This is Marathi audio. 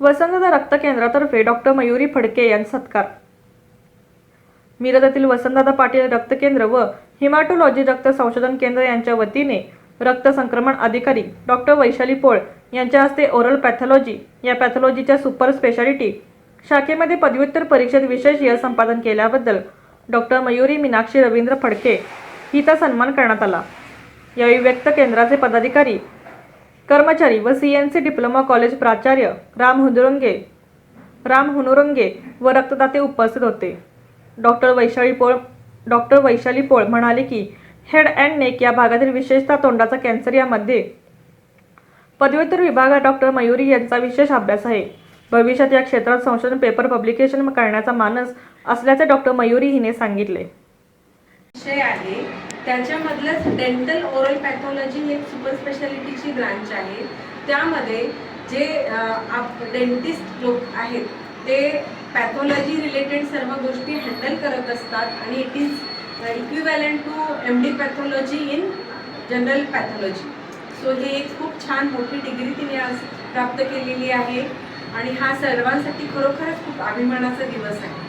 वसंतदा रक्त केंद्रातर्फे डॉक्टर मयुरी फडके यांचा सत्कार. मिरजातील वसंतदादा पाटील रक्त केंद्र व हिमाटोलॉजी रक्त संशोधन केंद्र यांच्या वतीने रक्त संक्रमण अधिकारी डॉक्टर वैशाली पोळ यांच्या हस्ते ओरल पॅथॉलॉजी या पॅथॉलॉजीच्या सुपर स्पेशालिटी शाखेमध्ये पदव्युत्तर परीक्षेत विशेष यश संपादन केल्याबद्दल डॉक्टर मयुरी मीनाक्षी रवींद्र फडके हिचा सन्मान करण्यात आला. यावेळी व्यक्त केंद्राचे पदाधिकारी कर्मचारी व C N C diploma college प्राचार्य राम हुदुरंगे राम हुनुरंगे व रक्तदाते उपस्थित होते. डॉक्टर वैशाली पोळ डॉक्टर वैशाली पोळ म्हणाले की हेड अँड नेक या भागातील विशेषतः तोंडाचा कॅन्सर यामध्ये. पदव्युत्तर विभागात डॉक्टर मयुरी यांचा विशेष अभ्यास आहे. भविष्यात या क्षेत्रात संशोधन पेपर पब्लिकेशन करण्याचा मानस असल्याचे डॉक्टर मयुरी हिने सांगितले. विषय आहे. त्याच्यामधलंच डेंटल ओरल पॅथॉलॉजी ही एक सुपर स्पेशालिटीची ब्रांच आहे. त्यामध्ये जे डेंटिस्ट लोक आहेत ते पॅथॉलॉजी रिलेटेड सर्व गोष्टी हँडल करत असतात आणि it is equivalent to M D pathology in general pathology so ही एक खूप छान मोठी डिग्री तिने आज प्राप्त केलेली आहे. आणि हा सर्वांसाठी खरोखरच खूप अभिमानाचा दिवस आहे.